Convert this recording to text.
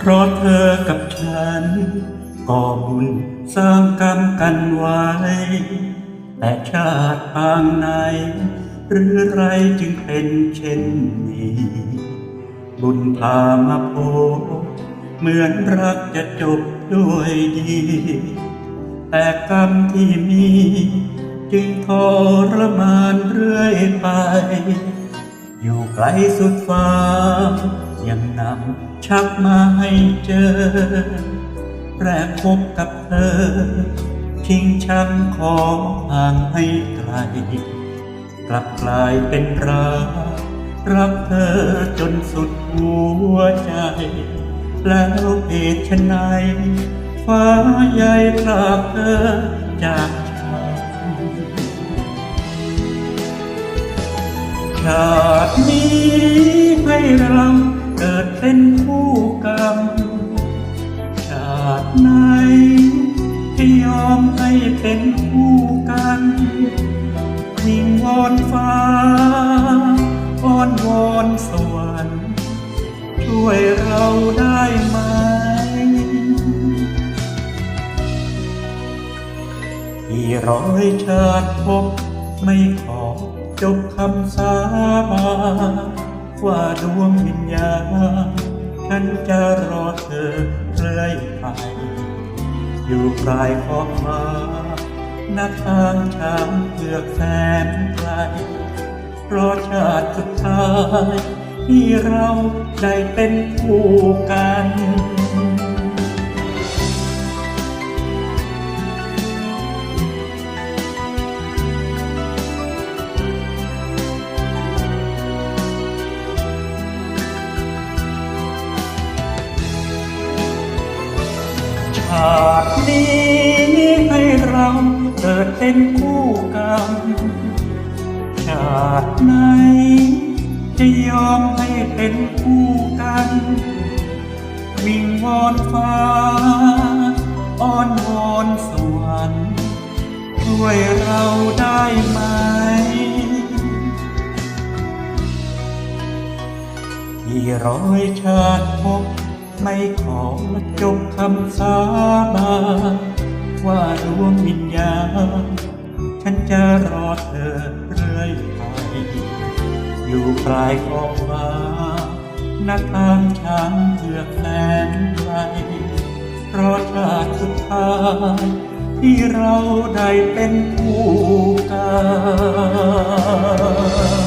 เพราะเธอกับฉันก่อบุญสร้างกรรมกันไว้ แต่ชาติทางไหน หรือไรจึงเป็นเช่นนี้ บุญพามาพบเหมือนรักจะจบด้วยดี แต่กรรมที่มี จึงทรมานเรื่อยไป อยู่ไกลสุดฟ้า ยังนำชักมาให้เจอ แรกพบกับเธอ ทิ้งฉันขอห่างให้ไกล กลับกลายเป็นรักรักเธอจนสุดหัวใจ แล้วเหตุไฉนฟ้าใหญ่พรากเธอจากฉันชาตินี้ให้เรา เป็นคู่กรรม ชาติไหนที่ยอมให้เป็นคู่กันวิงวอนฟ้าอ้อนวอนสวรรค์ช่วยเราได้ไหมที่ร้อยชาติพบไม่ขอจบคำสาบาน ว่าดวงวิญญาณฉันจะรอเธอเรื่อยไป อยู่ปลายขอบฟ้าหน้าทางช้างเพือกแสนไกลเพราะชาติสุดท้ายที่เราได้เป็นคู่กัน ชาตินี้ให้เราเกิดเป็นคู่กรรม ชาติไหนจะยอมให้เป็นคู่กันวิงวอนฟ้าอ้อนวอนสวรรค์ช่วยเราได้ไหม ที่ร้อยชาติพบ ไม่ขอจบคำสาบานว่าดวงวิญญาณ ฉันจะรอเธอเรื่อยไป อยู่ปลายขอบฟ้าน้าทางช้างเผือกแสนไกลเพราะชาติสุดท้ายที่เราได้เป็นคู่กัน